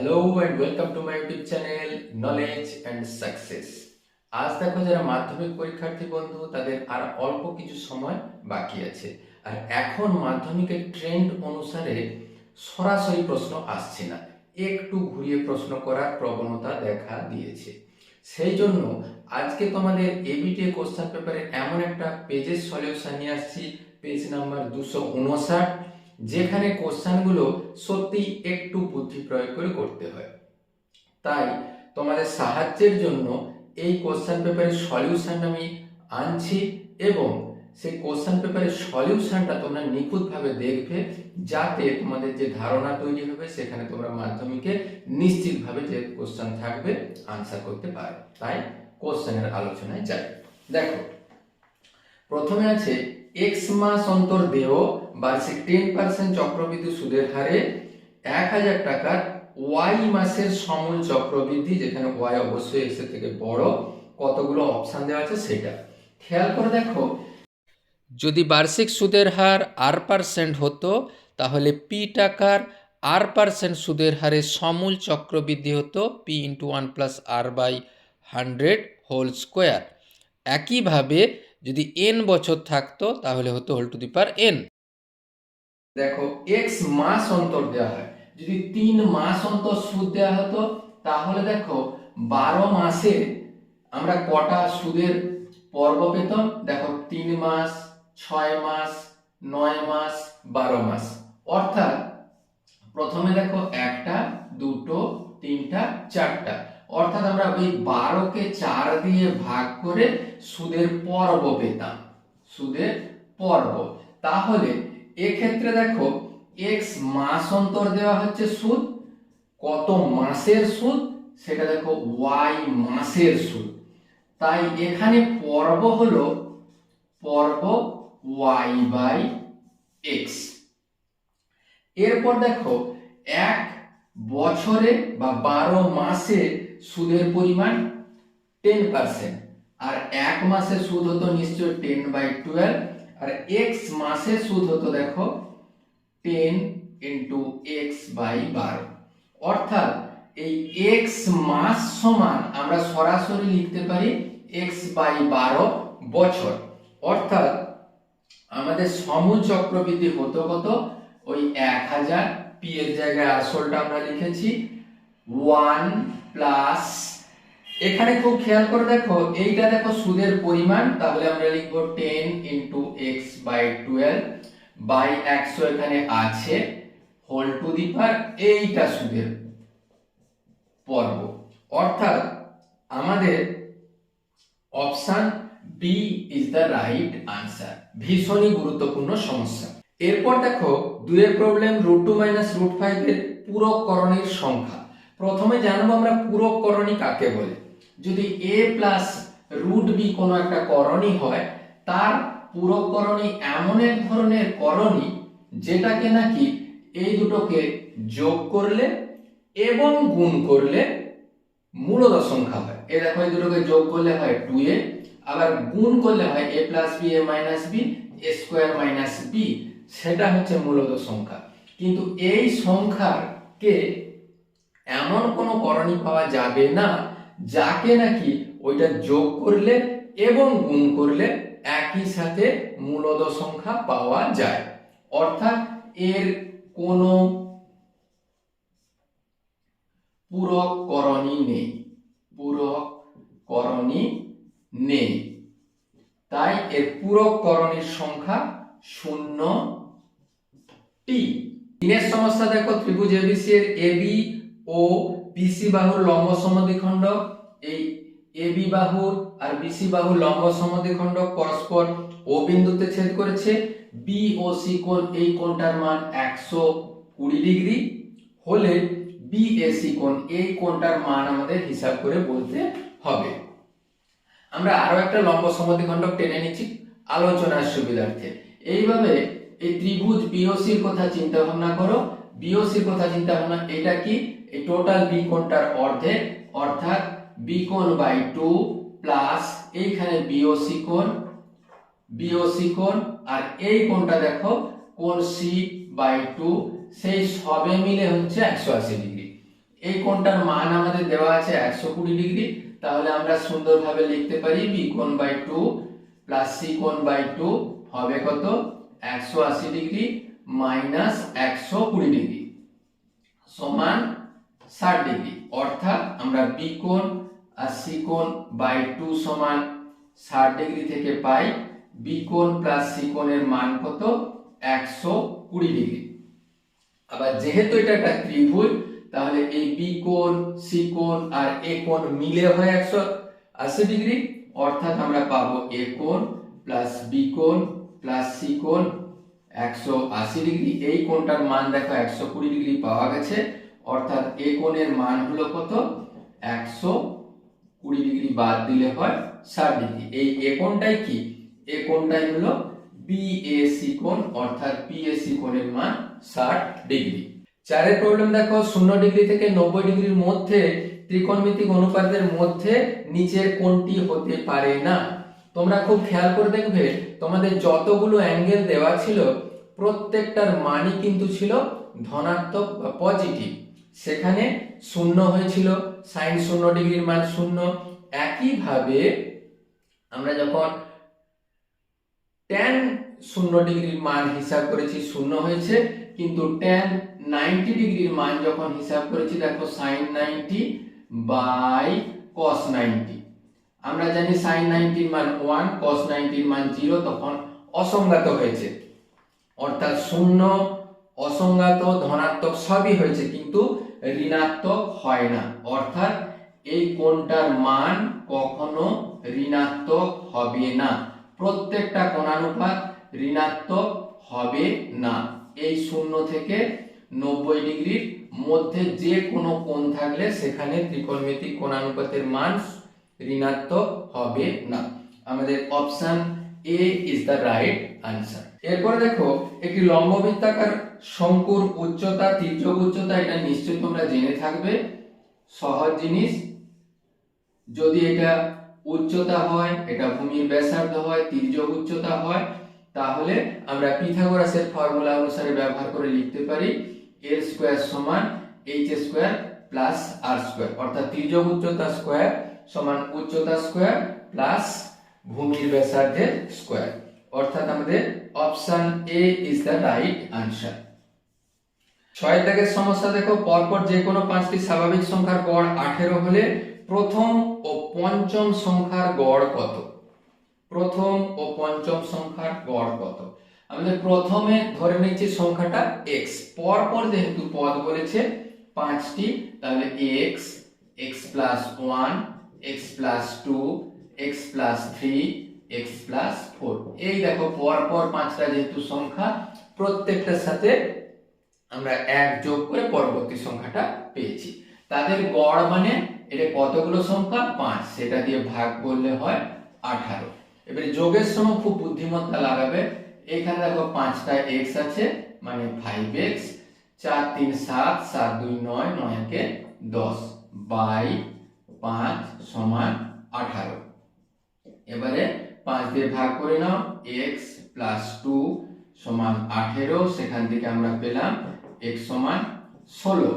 Hello and welcome to my YouTube channel knowledge and success আজ দেখো যারা মাধ্যমিক পরীক্ষার্থী বন্ধু, তাদের আর অল্প কিছু সময় বাকি আছে। আর এখন মাধ্যমিকের ট্রেন্ড অনুসারে সরাসরি প্রশ্ন আসছে না। একটু ঘুরিয়ে প্রশ্ন করার প্রবণতা দেখা দিয়েছে। সেই জন্য আজকে তোমাদের এবিটি কোশ্চেন পেপারে এমন একটা পেজের সলিউশন নিয়ে আসছি। পেজ নাম্বার দুশো উনষাট। যেখানে কোশ্চানগুলো সত্যি একটু বুদ্ধি প্রয়োগ করে করতে হয়। তাই তোমাদের সাহায্যের জন্য এই কোশ্চেন পেপারের সলিউশন আমি আনছি এবং সেই কোশ্চেন পেপারের সলিউশনটা তোমরা নিখুঁতভাবে দেখবে যাতে তোমাদের যে ধারণা তৈরি হবে সেখানে তোমরা মাধ্যমিকে নিশ্চিতভাবে যে কোশ্চেন থাকবে আনসার করতে পারো তাই কোশ্চেনের আলোচনায় যাই। দেখো, প্রথমে আছে এক্স মাস অন্তর দেহ বার্ষিক টেন পার্সেন্ট চক্রবৃদ্ধি সুদের হারে এক হাজার টাকার ওয়াই মাসের সমূল চক্রবৃদ্ধি, যেখানে ওয়াই অবশ্যই এক্স থেকে বড়, কতগুলো অপশন দেওয়া আছে সেটা। খেয়াল করে দেখো, যদি বার্ষিক সুদের হার আর পার্সেন্ট হতো, তাহলে পি টাকার আর পার্সেন্ট সুদের হারে সমূল চক্রবৃদ্ধি হতো P into one plus R by hundred whole square একইভাবে যদি এন বছর থাকতো, তাহলে হতো whole to the power N দেখো এক্স মাস অন্তর দেওয়া হয়। যদি তিন মাস অন্তর সুদ দেওয়া হতো, তাহলে দেখো, বারো মাসে আমরা কটা সুদের পর্ব পেতাম? দেখো, তিন মাস, ছয় মাস, নয় মাস, বারো মাস। অর্থাৎ প্রথমে দেখো, একটা, দুটো, তিনটা, চারটা। অর্থাৎ আমরা ওই বারোকে চার দিয়ে ভাগ করে সুদের পর্ব পেতাম। সুদের পর্ব। তাহলে এক্ষেত্রে দেখো এক্স মাস অন্তর দেওয়া হচ্ছে সুদ, কত মাসের সুদ, সেটা দেখো ওয়াই মাসের সুদ। তাই এখানে পর্ব হলো, পর্ব ওয়াই বাই এক্স এরপর দেখো, এক বছরে বা বারো মাসে সুদের পরিমাণ টেন পার্সেন্ট আর এক মাসে সুদ হতো নিশ্চয় ten by twelve R X মাসে সুদ হতো দেখো টেন ইন্টু এক্স বাই বারো। অর্থাৎ এই এক্স মাস সমান আমরা সরাসরি লিখতে পারি এক্স বাই বারো বছর। অর্থাৎ আমাদের সমূল চক্রবৃদ্ধি হতো কত? ওই এক হাজার। পি এর জায়গায় আসলটা আমরা লিখেছি ওয়ান প্লাস এখানে খুব খেয়াল করে দেখো, এইটা দেখো সুদের পরিমাণ, তাহলে আমরা লিখব ten into X by twelve by একশো এখানে আছে হোল টু দি পার এইটা সুদের পর্ব। অর্থাৎ আমাদের option B is the right answer ভীষণই গুরুত্বপূর্ণ সমস্যা। এরপর দেখো দুয়ের problem root two minus root five এর পূরককরণের সংখ্যা। প্রথমে জানব আমরা পূরককরণী কাকে বলে। যদি এ প্লাস রুট বি কোনো একটা করণী হয়, তার পুরো পূরককরণী এমন এক ধরনের করণী যেটাকে নাকি এই দুটোকে যোগ করলে এবং গুণ করলে মূলত সংখ্যা হয়। এ দেখো, এই দুটোকে যোগ করলে হয় টু এ আবার গুণ করলে হয় A plus B A minus B A square minus B সেটা হচ্ছে মূলত সংখ্যা। কিন্তু এই সংখ্যাকে এমন কোনো করণী পাওয়া যাবে না যাকে নাকি ওইটা যোগ করলে এবং গুণ করলে একই সাথে মূলদ সংখ্যা পাওয়া যায়। অর্থাৎ এর কোনো পূরক করণী নেই। পূরক করণী নেই। তাই এর পূরক করণীর সংখ্যা শূন্য টি। তিনের সমস্যা দেখো, ত্রিভুজ এবিসি এর এবি ও বিসি বাহুর লম্ব সমদ্বিখণ্ড এই এবি বাহুর আর বিসি বাহুর লম্ব সমদ্বিখণ্ড পরস্পর ও বিন্দুতে ছেদ করেছে। বি ও সি কোণ, এই কোণটার মান একশো কুড়ি ডিগ্রি। হলে বিএসি কোণ, এই কোণটার মান আমাদের হিসাব করে বলতে হবে। আমরা আরও একটা লম্ব সমদ্বিখণ্ডক টেনে নিচ্ছি, আলোচনার সুবিধার্থে। এইভাবে এই ত্রিভুজ বিওসির কথা চিন্তা ভাবনা করো বিওসির কথা চিন্তা ভাবনা এটা কি? এই টোটাল বি কোণটার অর্ধেক, অর্থাৎ বি কোণ বাই টু প্লাস এইখানে বিওসি কোণ বিওসি কোণ, আর এই কোণটা দেখো, কোণ সি বাই টু সেই সবে মিলে হচ্ছে একশো আশি ডিগ্রি। এই কোণটার মান আমাদের দেওয়া আছে একশো কুড়ি ডিগ্রি, তাহলে আমরা সুন্দরভাবে লিখতে পারি বি কোণ বাই টু প্লাস সি কোণ বাই টু হবে কত? একশো আশি ডিগ্রি মাইনাস একশো কুড়ি ডিগ্রি। সমান ষাট ডিগ্রি অর্থাৎ আমরা বি কোণ আর সি কোণ বাই টু সমান ষাট ডিগ্রি থেকে পাই বি কোণ প্লাস সি কোণের মান কত? একশো কুড়ি ডিগ্রি। আবার যেহেতু এটা একটা ত্রিভুজ, তাহলে এই বি কোণ সি কোণ আর এ কোণ মিলে হয় একশো আশি ডিগ্রি, অর্থাৎ আমরা পাবো এ কোণ প্লাস বি কোণ প্লাস সি কোণ একশো আশি ডিগ্রি। এই কোণটার মান দেখো, একশো কুড়ি ডিগ্রি পাওয়া গেছে। অর্থাৎ এ কোণের মান হলো কত? একশো কুড়ি ডিগ্রি বাদ দিলে হয় ষাট ডিগ্রি। এই এ কোণটাই কি? এ কোণটাই হলো বিএসি কোণ, অর্থাৎ বিএসি কোণের মান ষাট ডিগ্রি। চারের প্রবলেম দেখো, শূন্য ডিগ্রি থেকে নব্বই ডিগ্রির মধ্যে, ত্রিকোণমিতিক অনুপাতের মধ্যে নিচের কোণটি হতে পারে না। তোমরা খুব খেয়াল করে দেখবে, তোমাদের যতগুলো অ্যাঙ্গেল দেওয়া ছিল, প্রত্যেকটার মানই কিন্তু ছিল ধনাত্মক বা পজিটিভ সেখানে শূন্য হয়েছিল সাইন শূন্য ডিগ্রির মান শূন্য। একইভাবে আমরা যখন ট্যান শূন্য ডিগ্রির মান হিসাব করেছি, শূন্য হয়েছে, কিন্তু ট্যান নাইনটি ডিগ্রির মান যখন হিসাব করেছি, দেখো sine ninety by cos ninety আমরা জানি সাইন নাইনটির মান ওয়ান কস নাইনটির মান জিরো তখন অসংজ্ঞাত হয়েছে। অর্থাৎ শূন্য, অসংজ্ঞাত, ধনাত্মক সবই হয়েছে, কিন্তু ঋণাত্মক হয় না। অর্থাৎ এই কোণটার মান কখনো ঋণাত্মক হবে না। প্রত্যেকটা কোণানুপাত ঋণাত্মক হবে না। এই শূন্য থেকে নব্বই ডিগ্রির মধ্যে যে কোনো কোণ থাকলে সেখানে ত্রিকোণমিতিক কোণানুপাতের মান ঋণাত্মক হবে না। আমাদের option A is the right answer এরপর দেখো, একটি লম্ববৃত্তাকার শঙ্কুর উচ্চতা তির্যক উচ্চতা, এটা নিশ্চয়ই তোমরা জেনে থাকবে। সহজ জিনিস, যদি এটা উচ্চতা হয়, এটা ভূমির ব্যাসার্ধ হয় তির্যক উচ্চতা হয়, তাহলে আমরা পিথাগোরাসের ফর্মুলা অনুসারে ব্যবহার করে লিখতে পারি এল স্কোয়ার সমান H square plus R square অর্থাৎ তির্যক উচ্চতা স্কোয়ার সমান উচ্চতা স্কোয়ার প্লাস ভূমির ব্যাসার্ধের স্কোয়ার অর্থাৎ আমাদের option A is the right answer ছয় দাগের সমস্যা দেখো, পরপর যে কোনো পাঁচটি স্বাভাবিক সংখ্যার গড় আঠেরো হলে প্রথম ও পঞ্চম সংখ্যার গড় কত? প্রথম ও পঞ্চম সংখ্যার গড় কত? আমাদের প্রথমে ধরে নিচ্ছি সংখ্যাটা এক্স পরপর যেহেতু পদ বলেছে পাঁচটি, তাহলে X X plus one X plus two X plus three X plus four এই দেখো পরপর পাঁচটা যেহেতু সংখ্যা, প্রত্যেকটার সাথে আমরা এক যোগ করে পরবর্তী সংখ্যাটা পেয়েছি। তাদের গড় মানে এটা কতগুলো সংখ্যা? পাঁচ। সেটা দিয়ে ভাগ করলে হয় আঠারো। এবারে যোগের সময় খুব বুদ্ধিমত্তা লাগাবে। এখানে দেখো, পাঁচটা এক্স আছে মানে ফাইভ এক্স চার, তিন, সাত সাত, দুই, নয় নয়, একে দশ। বাই পাঁচ সমান আঠারো। এবারে পাঁচ দিয়ে ভাগ করে নাও এক্স প্লাস টু সমান আঠেরো, সেখান থেকে আমরা পেলাম এক্স সমান ষোলো।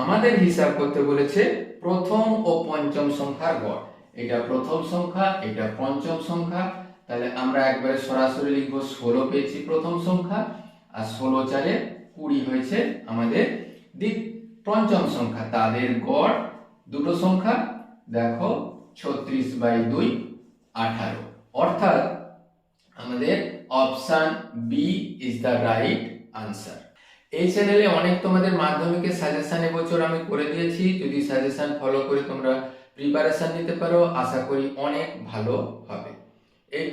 আমাদের হিসাব করতে বলেছে প্রথম ও পঞ্চম সংখ্যার গড়। এটা প্রথম সংখ্যা, এটা পঞ্চম সংখ্যা। তাহলে আমরা একবারে সরাসরি লিখব ষোলো পেয়েছি প্রথম সংখ্যা, আর ষোলো চারে কুড়ি হয়েছে আমাদের দ্বিত পঞ্চম সংখ্যা। তাদের গড় দুটো সংখ্যা। দেখো, ছত্রিশ বাই দুই আঠারো। অর্থাৎ আমাদের option B is the right answer এই চ্যানেলে অনেক তোমাদের মাধ্যমিকের সাজেশন এবছর আমি করে দিয়েছি। যদি সাজেশন ফলো করে তোমরা প্রিপারেশন নিতে পারো, আশা করি অনেক ভালো হবে। এই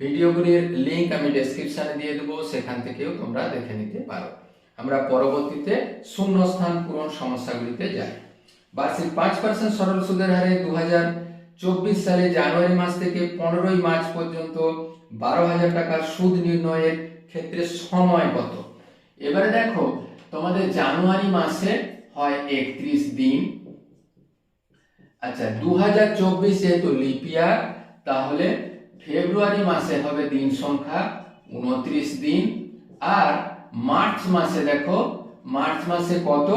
ভিডিওগুলির লিংক আমি ডেসক্রিপশনে দিয়ে দেবো, সেখান থেকেও তোমরা দেখে নিতে পারো। আমরা পরবর্তীতে শূন্যস্থান পূরণ সমস্যাগুলিতে যাই। বার্ষিক পাঁচ পার্সেন্ট সরল সুদের হারে দু হাজার চব্বিশ সালে জানুয়ারি মাস থেকে পনেরোই মার্চ পর্যন্ত বারো হাজার টাকার সুদ নির্ণয়ের ক্ষেত্রে সময় কত? এবারে দেখো, তোমাদের জানুয়ারি মাসে হয় একত্রিশ দিন। আচ্ছা দু হাজার চব্বিশ যেহেতু লিপিয়ার তাহলে ফেব্রুয়ারি মাসে হবে দিন সংখ্যা উনত্রিশ দিন। আর মার্চ মাসে দেখো, মার্চ মাসে কত?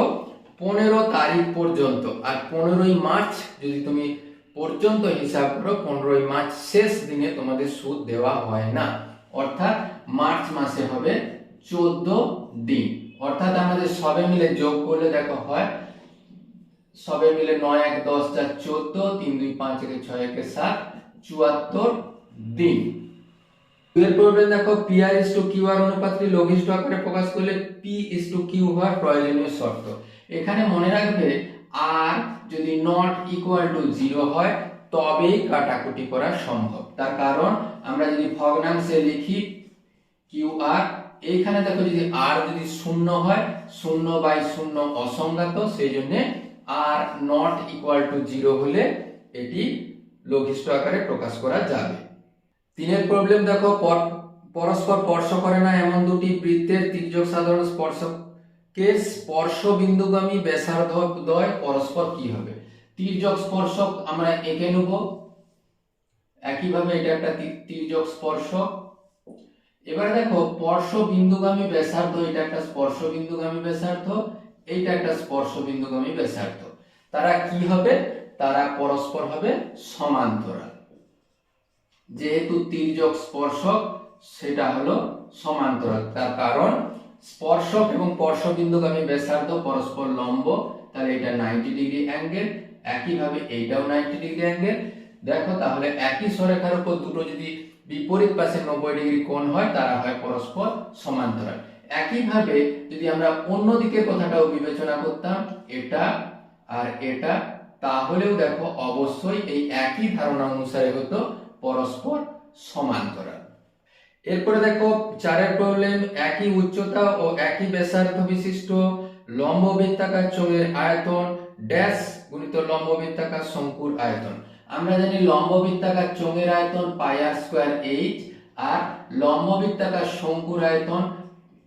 পনেরো তারিখ পর্যন্ত। আর পনেরোই মার্চ যদি তুমি পর্যন্ত হিসাব করো, পনেরোই মার্চ শেষ দিনে তোমাদের সুদ দেওয়া হয় না। অর্থাৎ মার্চ মাসে হবে চোদ্দ দিন। অর্থাৎ আমাদের সবে মিলে যোগ করলে, দেখো হয়, সবে মিলে নয় এক দশ চার চোদ্দ, তিন দুই পাঁচ একে ছয় একে সাত, চুয়াত্তর দিন। দেখো P R is to Q R অনুপাতটি লঘিষ্ঠ আকারে প্রকাশ করলে পি ইস টু কিউ হওয়ার প্রয়োজনীয় শর্ত। এখানে মনে রাখবে আর যদি নট ইকুয়াল টু জিরো হয়, তবেই কাটাকুটি করা সম্ভব। তার কারণ আমরা যদি ভগ্নাংশে লিখি কিউ আর এইখানে দেখো যদি আর যদি শূন্য হয়, শূন্য বাই শূন্য অসংজ্ঞাত সেই জন্য R not equal to zero হলে এটি লঘিষ্ঠ আকারে প্রকাশ করা যাবে। তিনের প্রবলেম দেখো, পর- পরস্পর স্পর্শ করে না, এমন দুটি বৃত্তের তির্যক সাধারণ স্পর্শ বিন্দুগামী ব্যাসার্ধ দ্বয় পরস্পর কি হবে? তির্যক স্পর্শক আমরা এঁকে নেব। একইভাবে এটা একটা তির্যক স্পর্শক। এবারে দেখো স্পর্শ বিন্দুগামী ব্যাসার্ধ, এটা একটা স্পর্শ বিন্দুগামী ব্যাসার্ধ, এইটা একটা স্পর্শ বিন্দুগামী ব্যাসার্ধ। তারা কি হবে? তারা পরস্পর হবে সমান্তরাল। যেহেতু তির্যক স্পর্শক, সেটা হলো সমান্তরাল। তার কারণ স্পর্শক এবং স্পর্শবিন্দুগামী ব্যাসার্ধ, পরস্পর লম্ব, তাহলে এটা নাইনটি ডিগ্রি অ্যাঙ্গেল একইভাবে এইটাও নাইনটি ডিগ্রি অ্যাঙ্গেল দেখো তাহলে একই সরেখার উপর দুটো যদি বিপরীত পাশে নব্বই ডিগ্রি কোণ হয়, তারা হয় পরস্পর সমান্তরাল। একইভাবে যদি আমরা অন্য দিকের কথাটাও বিবেচনা করতাম, এটা আর এটা, তাহলেও দেখো অবশ্যই এই একই ধারণা অনুসারে হতো পরস্পর সমান্তরাল। এরপরে দেখো, চারের প্রবলেম একই উচ্চতা ও একই ব্যাসার্ধ বিশিষ্ট লম্ব বৃত্তাকার চোঙের আয়তন ড্যাশ গুণিত লম্ব বৃত্তাকার শঙ্কুর আয়তন। আমরা জানি লম্ব বৃত্তাকার চোঙের আয়তন পাই আর স্কোয়ার এইচ আর লম্ব বৃত্তাকার শঙ্কুর আয়তন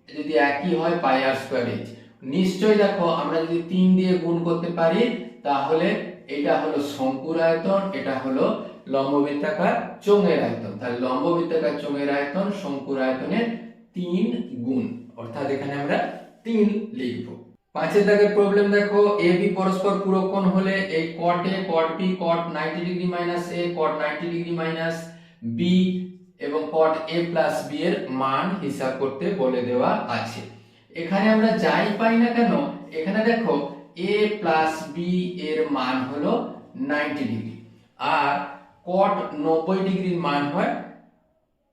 যদি একই হয় পাই আর স্কোয়ার এইচ নিশ্চয়ই দেখো, আমরা যদি তিন দিয়ে গুণ করতে পারি, তাহলে এটা হলো শঙ্কুর আয়তন, এটা হলো লম্ববৃত্তাকার চোঙের আয়তন। তাহলে লম্ববৃত্তাকার চোঙের আয়তন শঙ্কুর আয়তনের তিন গুণ। অর্থাৎ এখানে আমরা তিন লিখব। পাঁচের দাগের প্রবলেম দেখো এ বি পরস্পর পূরক হলে এই cot A cot B cot ninety degree minus A cot ninety degree minus B এবং কট এ প্লাস বি এর মান হিসাব করতে বলে দেওয়া আছে। এখানে আমরা যাই পাই না কেন, এখানে দেখো এ প্লাস বি এর মান হলো নাইনটি ডিগ্রি আর কট নব্বই ডিগ্রির মান হয়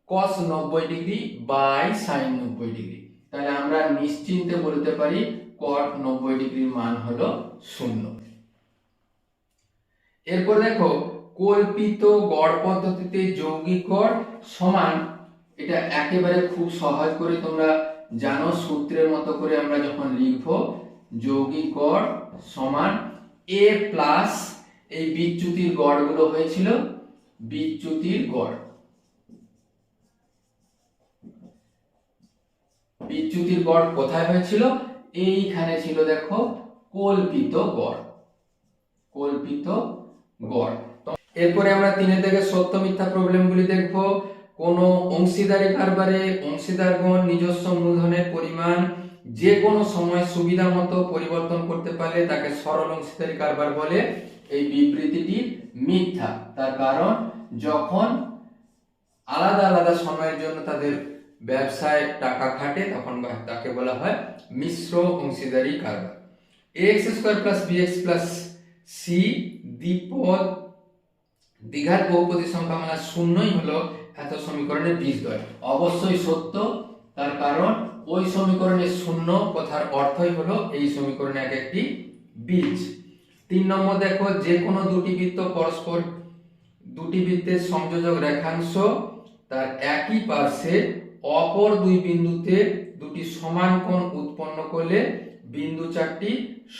কস নব্বই ডিগ্রি বাই সাইন নব্বই ডিগ্রি তাহলে আমরা নিশ্চিন্তে বলতে পারি কট নব্বই ডিগ্রির মান হলো শূন্য। এরপর দেখো, কল্পিত গড় পদ্ধতিতে যৌগিক সমান, এটা একেবারে খুব সহজ করে তোমরা জানো, সূত্রের মতো করে আমরা যখন লিখব, যৌগিক গড় সমান এ প্লাস এই বিচ্যুতির গড়গুলো হয়েছিল বিচ্যুতির গড়। বিচ্যুতির গড় কোথায় হয়েছিল? এইখানে ছিল দেখো, কল্পিত গড়। কল্পিত গড়। এরপরে আমরা তিনের থেকে সত্য মিথ্যা প্রবলেমগুলি দেখব। কোন অংশীদারি কারবারে অংশীদারগণ নিজস্ব মূলধনের পরিমাণ যে কোনো সময় সুবিধা মতো পরিবর্তন করতে পারলে তাকে সরল অংশীদারি কারবার বলে। এই বিবৃতিটি মিথ্যা। তার কারণ, যখন আলাদা আলাদা সময়ের জন্য তাদের ব্যবসায় টাকা খাটে, তখন তাকে বলা হয় মিশ্র অংশীদারি কারবার। X square plus B X plus C দ্বিপদ দীঘার বহুপদী সংখ্যা মানে শূন্যই হলো এত সমীকরণের বীজ বীজদ্বয়। অবশ্যই সত্য, তার কারণ ওই সমীকরণের শূন্য কথার অর্থই হলো এই সমীকরণে এক একটি বীজ। তিন নম্বর দেখো, যে কোনো দুটি বৃত্ত পরস্পর, দুটি বৃত্তের সংযোজক রেখাংশ, তার একই পার্শ্বে অপর দুই বিন্দুতে দুটি সমান কোণ উৎপন্ন করলে বিন্দু চারটি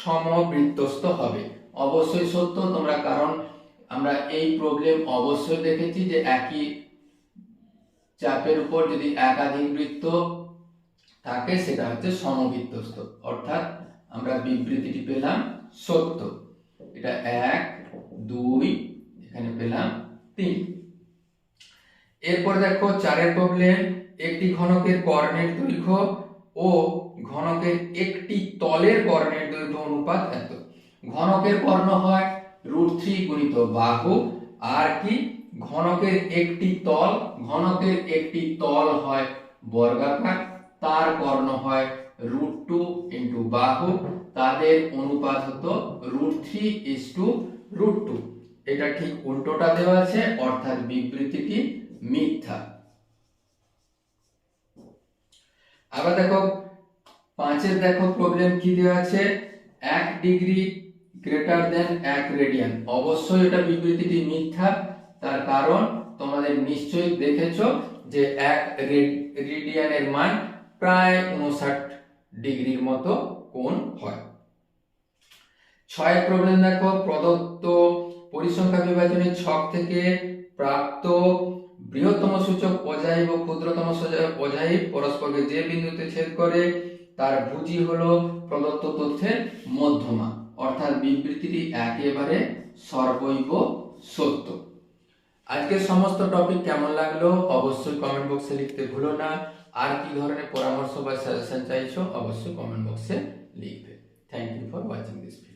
সমবৃত্তস্থ হবে। অবশ্যই সত্য, তোমরা কারণ আমরা এই প্রবলেম অবশ্যই দেখেছি যে একই চাপের উপর যদি একাধিক বৃত্ত থাকে, সেটা হচ্ছে সমবৃত্তস্থ। অর্থাৎ আমরা বিবৃতিটি পেলাম সত্য। এটা এক, দুই, এখানে পেলাম তিন। এরপর দেখো চারের প্রবলেম একটি ঘনকের কর্ণের দৈর্ঘ্য ও ঘনকের একটি তলের কর্ণের দৈর্ঘ্য অনুপাত এত। ঘনকের কর্ণ হয় রুট থ্রি গুণিত বাহু, আর কি? ঘনকের একটি তল, ঘনকের একটি তল হয় বর্গাকার, তার কর্ণ হয় রুট টু ইন্টু বাহু তাদের অনুপাত হতো root three is to root two এটা ঠিক উল্টোটা দেওয়া আছে? অর্থাৎ বিবৃতিটি মিথ্যা। আবার দেখো, পাঁচের দেখো প্রবলেম কি দেওয়া আছে? এক ডিগ্রি গ্রেটার দেন এক রেডিয়ান অবশ্যই এটা বিবৃতিটি মিথ্যা। তার কারণ তোমাদের নিশ্চয়ই দেখেছ যে এক রেডিয়ানের মান প্রায় উনষাট ডিগ্রির মতো কোণ হয়। ছয় প্রবলেম দেখো, প্রদত্ত পরিসংখ্যা বিভাজনের ছক থেকে প্রাপ্ত বৃহত্তম সূচক অজাইব ও ক্ষুদ্রতম অজাইব পরস্পরকে যে বিন্দুতে ছেদ করে, তার ভুজি হলো প্রদত্ত তথ্যের মধ্যমা। অর্থাৎ বিবৃতিটি একেবারে সর্বৈব সত্য। আজকের সমস্ত টপিক কেমন লাগল অবশ্যই কমেন্ট বক্সে লিখতে ভুলো না। আর কি ধরনের পরামর্শ বা সাজেশন চাইছো অবশ্যই কমেন্ট বক্সে Liebe. Thank you for watching this video.